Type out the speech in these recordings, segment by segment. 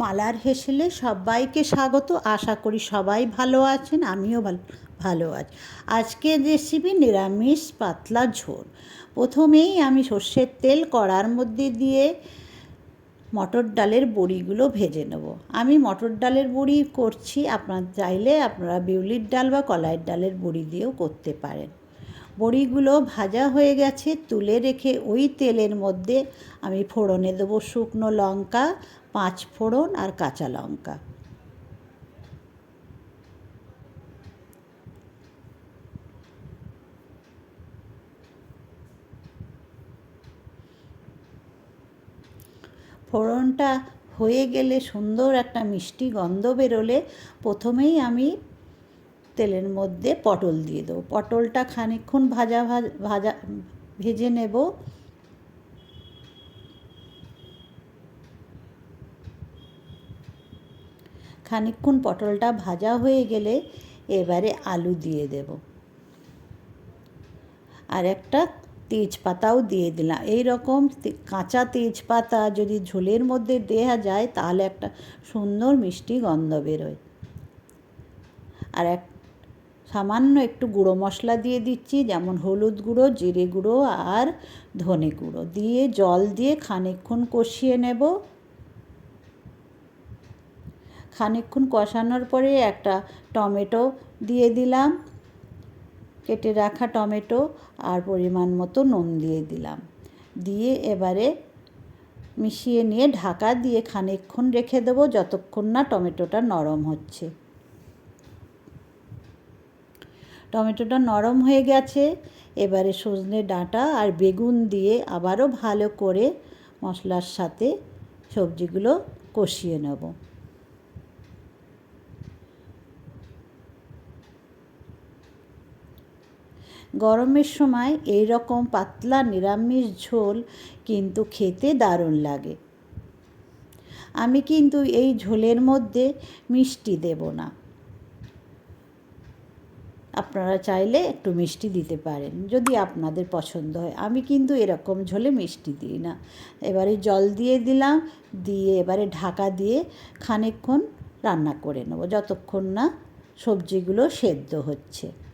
মালার হেসেলে সবাইকে স্বাগত। আশা করি সবাই ভালো আছেন, আমিও ভালো ভালো আছি। আজকের রেসিপি নিরামিষ পাতলা ঝোল। প্রথমেই আমি সর্ষের তেল কড়ার মধ্যে দিয়ে মটর ডালের বড়িগুলো ভেজে নেব। আমি মটর ডালের বড়ি করছি, আপনার চাইলে আপনারা বিউলির ডাল বা কলাইয়ের ডালের বড়ি দিয়েও করতে পারেন। বড়িগুলো ভাজা হয়ে গেছে, তুলে রেখে ওই তেলের মধ্যে আমি ফোড়নে দেবো শুকনো লঙ্কা পাঁচ ফোড়ন আর কাঁচা লঙ্কা। ফোড়নটা হয়ে গেলে সুন্দর একটা মিষ্টি গন্ধ বেরোলে প্রথমেই আমি তেলের মধ্যে পটল দিয়ে দেবো। পটলটা খানিকক্ষণ ভাজা ভাজা, ভেজে নেব। খানিকক্ষণ পটলটা ভাজা হয়ে গেলে এবারে আলু দিয়ে দেব। আর একটা তেজপাতাও দিয়ে দিলাম। এই রকম কাঁচা তেজপাতা যদি ঝোলের মধ্যে দেওয়া যায়, তাহলে একটা সুন্দর মিষ্টি গন্ধ বেরোয়। আর এক, সামান্য একটু গুঁড়ো মশলা দিয়ে দিচ্ছি, যেমন হলুদ গুঁড়ো, জিরে গুঁড়ো আর ধনে গুঁড়ো। দিয়ে জল দিয়ে খানিকক্ষণ কষিয়ে নেব। খানিকক্ষণ কষানোর পরে একটা টমেটো দিয়ে দিলাম, কেটে রাখা টমেটো আর পরিমাণ মতো নুন দিয়ে দিলাম। দিয়ে এবারে মিশিয়ে নিয়ে ঢাকা দিয়ে খানিকক্ষণ রেখে দেবো যতক্ষণ না টমেটোটা নরম হচ্ছে। টমেটোটা নরম হয়ে গেছে, এবারে সজনে ডাঁটা আর বেগুন দিয়ে আবারও ভালো করে মশলার সাথে সবজিগুলো কষিয়ে নেব। গরমের সময় এই রকম পাতলা নিরামিষ ঝোল কিন্তু খেতে দারুণ লাগে। আমি কিন্তু এই ঝোলের মধ্যে মিষ্টি দেব না। আপনারা চাইলে একটু মিষ্টি দিতে পারেন, যদি আপনাদের পছন্দ হয়। আমি কিন্তু এরকম ঝোলে মিষ্টি দিই না। এবারে জল দিয়ে দিলাম, দিয়ে এবারে ঢাকা দিয়ে খানিকক্ষণ রান্না করে নেব। যতক্ষণ না সবজিগুলো সেদ্ধ হচ্ছে।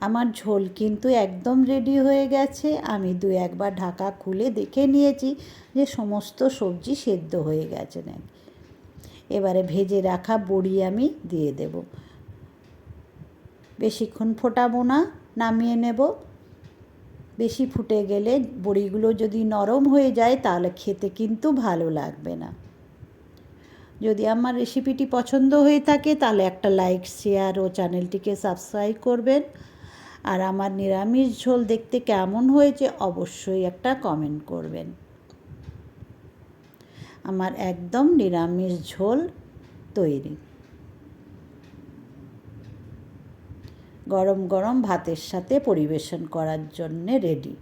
আমার ঝোল কিন্তু একদম রেডি হয়ে গেছে। আমি দু একবার ঢাকা খুলে দেখে নিয়েছি যে সমস্ত সবজি সেদ্ধ হয়ে গেছে নাকি। এবারে ভেজে রাখা বড়ি আমি দিয়ে দেব। বেশিক্ষণ ফোটাবো না, নামিয়ে নেব। বেশি ফুটে গেলে বড়িগুলো যদি নরম হয়ে যায় তাহলে খেতে কিন্তু ভালো লাগবে না। যদি আমার রেসিপিটি পছন্দ হয়ে থাকে তাহলে একটা লাইক শেয়ার ও চ্যানেলটিকে সাবস্ক্রাইব করবেন। আর আমার নিরামিষ ঝোল দেখতে কেমন হয়েছে অবশ্যই একটা কমেন্ট করবেন। আমার একদম নিরামিষ ঝোল তৈরি। গরম গরম ভাতের সাথে পরিবেশন করার জন্যে রেডি